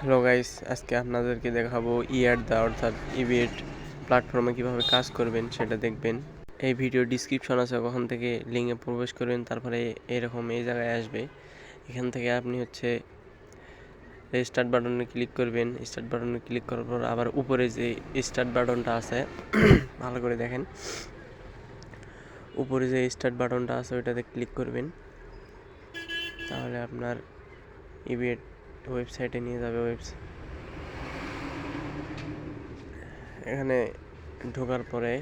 Hello guys আজকে আপনাদেরকে দেখাবো ইয়ার দা, অর্থাৎ ইবিএড প্ল্যাটফর্মে কীভাবে কাজ করবেন, সেটা দেখবেন। এই ভিডিও ডিসক্রিপশন আছে, ওখান থেকে লিঙ্কে প্রবেশ করবেন, তারপরে এরকম এই জায়গায় আসবে। এখান থেকে আপনি হচ্ছে স্টার্ট বাটনে ক্লিক করবেন। স্টার্ট বাটনে ক্লিক করার পর আবার উপরে যে স্টার্ট বাটনটা আছে, ভালো করে দেখেন। উপরে যে স্টার্ট বাটনটা আছে, ওইটাতে ক্লিক করবেন। তাহলে আপনার ইবিএড ওয়েবসাইটে নিয়ে যাবে ওয়েবসাইট এখানে ঢোকার পরে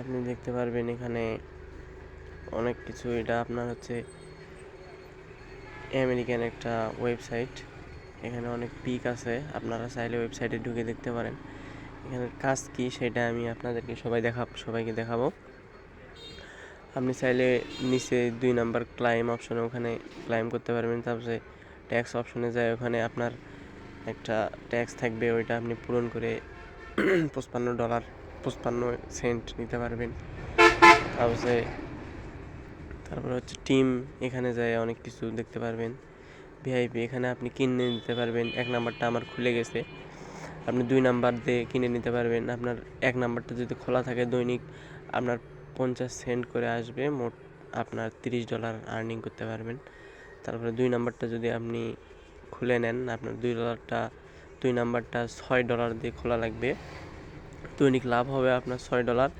আপনি দেখতে পারবেন এখানে অনেক কিছু। এটা আপনার হচ্ছে আমেরিকান একটা ওয়েবসাইট। এখানে অনেক পিক আছে, আপনারা চাইলে ওয়েবসাইটে ঢুকে দেখতে পারেন। এখানে কাজ কি সেটা আমি আপনাদেরকে সবাই দেখা, সবাইকে দেখাবো। আপনি চাইলে নিচে দুই নাম্বার ক্লাইম অপশনে ওখানে ক্লাইম করতে পারবেন। তারপরে ট্যাক্স অপশনে যায়, ওখানে আপনার একটা ট্যাক্স থাকবে, ওইটা আপনি পূরণ করে পঁচপান্ন ডলার পঁচপান্ন সেন্ট নিতে পারবেন। তারপরে তারপরে হচ্ছে টিম এখানে যায়, অনেক কিছু দেখতে পারবেন। ভিআইপি এখানে আপনি কিনে নিতে পারবেন, এক নাম্বারটা আমার খুলে গেছে। আপনি দুই নাম্বার দিয়ে কিনে নিতে পারবেন, আপনার এক নাম্বারটা যদি খোলা থাকে দৈনিক, আপনার পঞ্চাশ সেন্ট করে আসবে, মোট আপনার তিরিশ ডলার আর্নিং করতে পারবেন। তারপরে দুই নাম্বারটা যদি আপনি খুলে নেন, আপনার দুই ডলারটা দুই নাম্বারটা ছয় ডলার দিয়ে খোলা লাগবে। দৈনিক লাভ হবে আপনার ছয় ডলার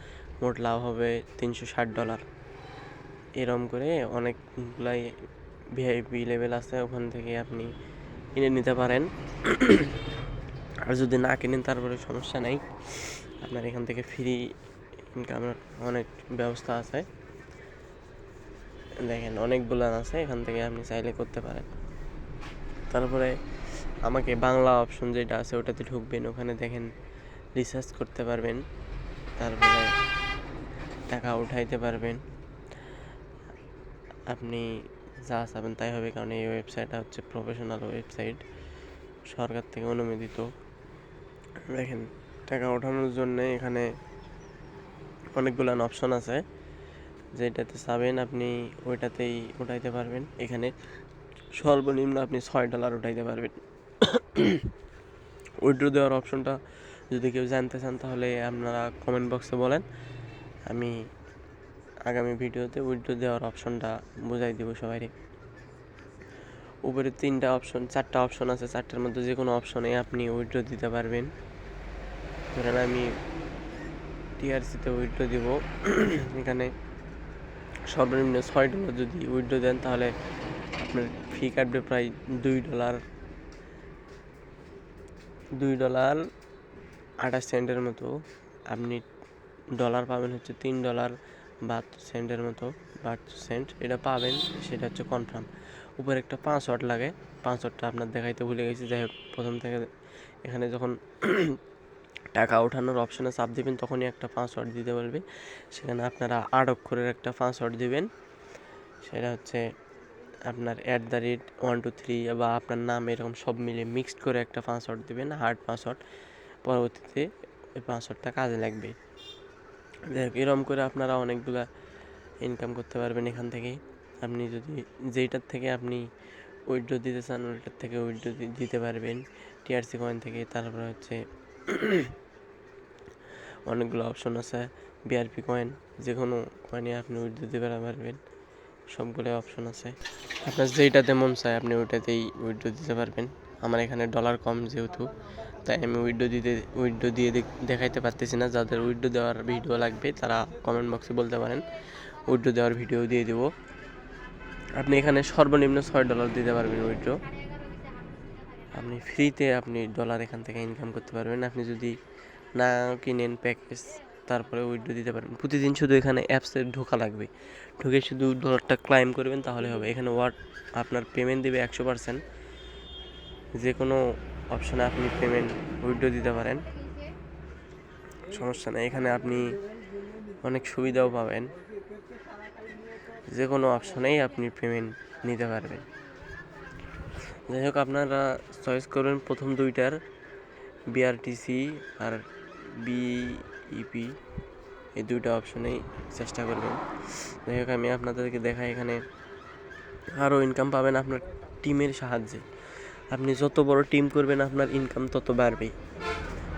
মোট লাভ হবে তিনশো ষাট ডলার এরম করে অনেকগুলাই ভিআইপি লেভেল আছে, ওখান থেকে আপনি কিনে নিতে পারেন। আর যদি না কিনেন, তারপরে সমস্যা নাই। আপনার এখান থেকে ফ্রি ইনকামের অনেক ব্যবস্থা আছে। দেখেন, অনেকগুলো আছে, এখান থেকে আপনি চাইলে করতে পারেন। তারপরে আমাকে বাংলা অপশন যেটা আছে, ওটাতে ঢুকবেন। ওখানে দেখেন রিসার্চ করতে পারবেন। তারপরে টাকা উঠাইতে পারবেন। আপনি যা চাবেন তাই হবে, কারণ এই ওয়েবসাইটটা হচ্ছে প্রফেশনাল ওয়েবসাইট সরকার থেকে অনুমোদিত। দেখেন, টাকা ওঠানোর জন্য এখানে অনেকগুলো অপশন আছে। যেটাতে চাবেন আপনি ওইটাতেই উঠাইতে পারবেন। এখানে সর্বনিম্ন আপনি ছয় ডলার উঠাইতে পারবেন। উইড্রো দেওয়ার অপশনটা যদি কেউ জানতে চান, তাহলে আপনারা কমেন্ট বক্সে বলেন। আমি আগামী ভিডিওতে উইড্রো দেওয়ার অপশনটা বুঝাই দিব সবাইকে উপরে তিনটা অপশন চারটা অপশন আছে। চারটার মধ্যে যে কোনো অপশনে আপনি উইড্রো দিতে পারবেন। ধরেন আমি টিআরসিতে উইড্রো দিব। এখানে সর্বনিম্ন ছয় ডলার যদি উইড্রো দেন, তাহলে আপনার ফি কাটবে প্রায় দুই ডলার দুই ডলার আঠাশ সেন্টের মতো। আপনি ডলার পাবেন হচ্ছে তিন ডলার বাহাত্তর সেন্টের মতো, বাহাত্তর সেন্ট এটা পাবেন, সেটা হচ্ছে কনফার্ম উপরে একটা পাসওয়ার্ড লাগে। পাসওয়ার্ডটা আপনার দেখাইতে ভুলে গেছি। যাই হোক, প্রথম থেকে এখানে যখন টাকা ওঠানোর অপশানে চাপ দেবেন তখনই একটা পাসওয়ার্ড দিতে বলবে। সেখানে আপনারা আট অক্ষরের একটা পাসওয়ার্ড দিবেন। সেটা হচ্ছে আপনার at the rate one two three বা আপনার নাম এরকম সব মিলে মিক্সড করে একটা পাসওয়ার্ড দেবেন হার্ড পাসওয়ার্ড পরবর্তীতে ওই পাসওয়ার্ডটা কাজে লাগবে। এরকম করে আপনারা অনেকগুলা ইনকাম করতে পারবেন এখান থেকে। আপনি যদি যেইটার থেকে আপনি উইড্রো দিতে চান, ওইটার থেকে উইড্রো দিতে পারবেন। টিআরসি কয়েন থেকে, তারপরে হচ্ছে অনেকগুলো অপশন আছে বিআরপি কয়েন যে কোনো কয়েনে আপনি উইড্রো দিতে পারবেন। সবগুলো অপশন আছে। আপনার যেইটাতে মন চায় আপনি ওইটাতেই উইড্রো দিতে পারবেন। আমার এখানে ডলার কম যেহেতু, তাই আমি উইডো দিতে উইডো দিয়ে দেখাইতে পারতেছি না। যাদের উইড্রো দেওয়ার ভিডিও লাগবে, তারা কমেন্ট বক্সে বলতে পারেন। উইডো দেওয়ার ভিডিও দিয়ে দেবো। আপনি এখানে সর্বনিম্ন ছয় ডলার দিতে পারবেন উইড্রো আপনি ফ্রিতে আপনি ডলার এখান থেকে ইনকাম করতে পারবেন। আপনি যদি না কিনেন প্যাকেজ তারপরে উইড্রো দিতে পারেন। প্রতিদিন শুধু এখানে অ্যাপসে ঢোকা লাগবে। ঢুকে শুধু ডলারটা ক্লাইম করবেন, তাহলে হবে। এখানে ওয়াট আপনার পেমেন্ট দেবে একশো পার্সেন্ট যে কোনো অপশানে আপনি পেমেন্ট উইড্রো দিতে পারেন। সমস্যা নেই। এখানে আপনি অনেক সুবিধাও পাবেন। যে কোনো অপশানেই আপনি পেমেন্ট নিতে পারবেন। যাই হোক, আপনারা চয়েস করবেন প্রথম দুইটার বিআরটিসি আর বিইপি এই দুইটা অপশনেই চেষ্টা করবেন। যাই হোক, আমি আপনাদেরকে দেখাই এখানে আরও ইনকাম পাবেন আপনার টিমের সাহায্যে। আপনি যত বড় টিম করবেন, আপনার ইনকাম তত বাড়বে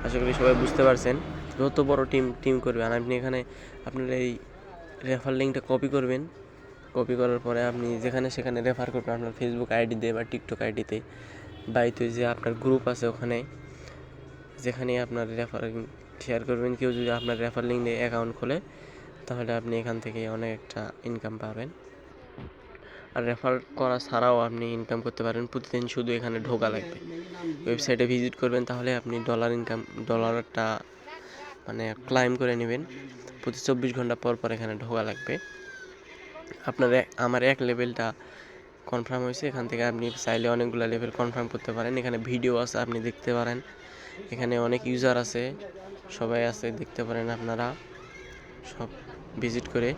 আশা করি সবাই বুঝতে পারছেন। যত বড় টিম টিম করবেন আপনি এখানে আপনার এই রেফার লিঙ্কটা কপি করবেন। কপি করার পরে আপনি যেখানে সেখানে রেফার করবেন আপনার ফেসবুক আইডিতে বা টিকটক আইডিতে বা যে আপনার গ্রুপ আছে ওখানে যেখানে আপনার রেফার শেয়ার করবেন। কেউ যদি আপনার রেফার লিঙ্ক দিয়ে অ্যাকাউন্ট খোলে, তাহলে আপনি এখান থেকে অনেকটা ইনকাম পাবেন। আর রেফার করা ছাড়াও আপনি ইনকাম করতে পারেন। প্রতিদিন শুধু এখানে ঢোকা লাগবে। ওয়েবসাইটে ভিজিট করবেন, তাহলে আপনি ডলার ইনকাম ডলারটা মানে ক্লাইম করে নেবেন। প্রতি চব্বিশ ঘণ্টা পর পর এখানে ঢোকা লাগবে। আপনার আমার এক লেভেলটা কনফার্ম হয়েছে। এখান থেকে আপনি চাইলে অনেকগুলো লেভেল কনফার্ম করতে পারেন। এখানে ভিডিও আছে, আপনি দেখতে পারেন। এখানে অনেক ইউজার আছে। সবাই আছে দেখতে পারেন আপনারা। সব ভিজিট করে।